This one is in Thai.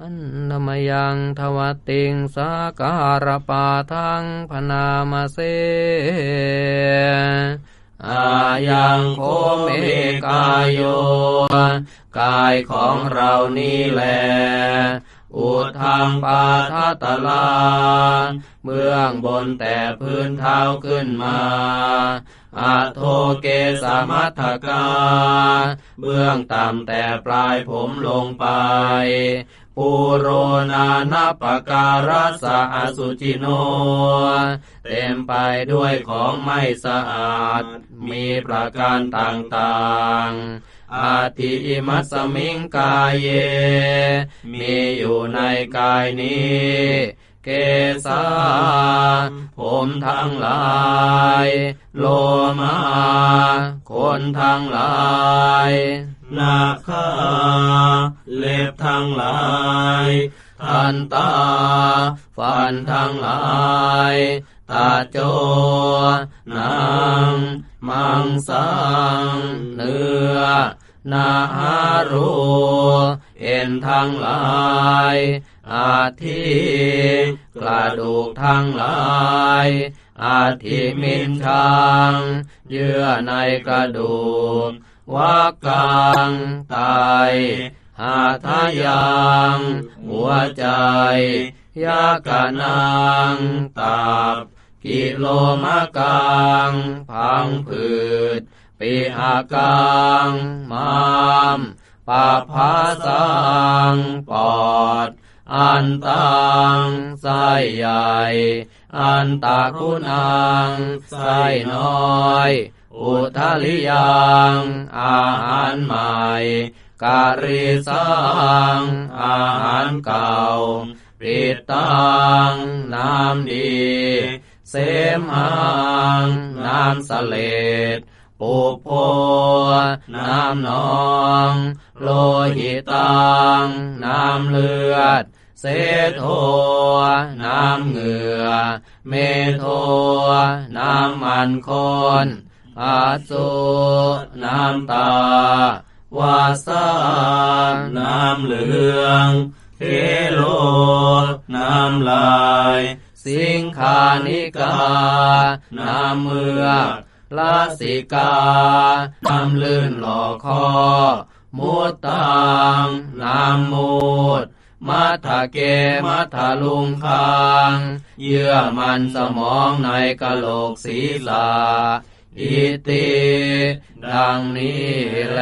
อันนมยังทวติงสาการปาทังพนามาเสอายังโคเมกายโยกายของเรานี่แลอุทังปาทัตลา เบื้องบนแต่พื้นเท้าขึ้นมาอาโทเกสามัทกา เบื้องต่ำแต่ปลายผมลงไป ปูโรนานาปการัสะอสุจิโน เต็มไปด้วยของไม่สะอาด มีประการต่างๆ อาทิอิมัสมิงกายเย มีอยู่ในกายนี้ เกสาผมทั้งหลาย โลมา คนทั้งหลาย นตา ฟันทั้งหลายตาโจนางมังสังเนื้อนาหารูเอ็นทั้งหลายอาทิกระดูกทั้งหลายอาทิมินชังเยื่อในกระดูกวักกังไต หาทายังหัวใจ ยากะนังตับกิโลมะกังพังผืดปิหากังมามปาภาสังปอด อันตังไส้ใหญ่ อันตาคุณังไส้น้อย อุทาลิยังอาหารใหม่ กาลิสังอาหารเก่า ปิดตังน้ำดี เสมหังน้ำสเลดปุโพน้ำนอง โลหิตังน้ำเลือด เสโทน้ำเหงื่อ เมโทน้ำมันคนอาสุน้ำตา วาสาน้ำเหลืองเทโลน้ำลาย สิงคานิกา น้ำเมือกลาสิกา น้ำลื่นหล่อคอมุตตังน้ำมูด มัทะเกมัทะลุงคังเยื่อมันสมองในกะโหลกศีรษะ อิติ ดังนี้แล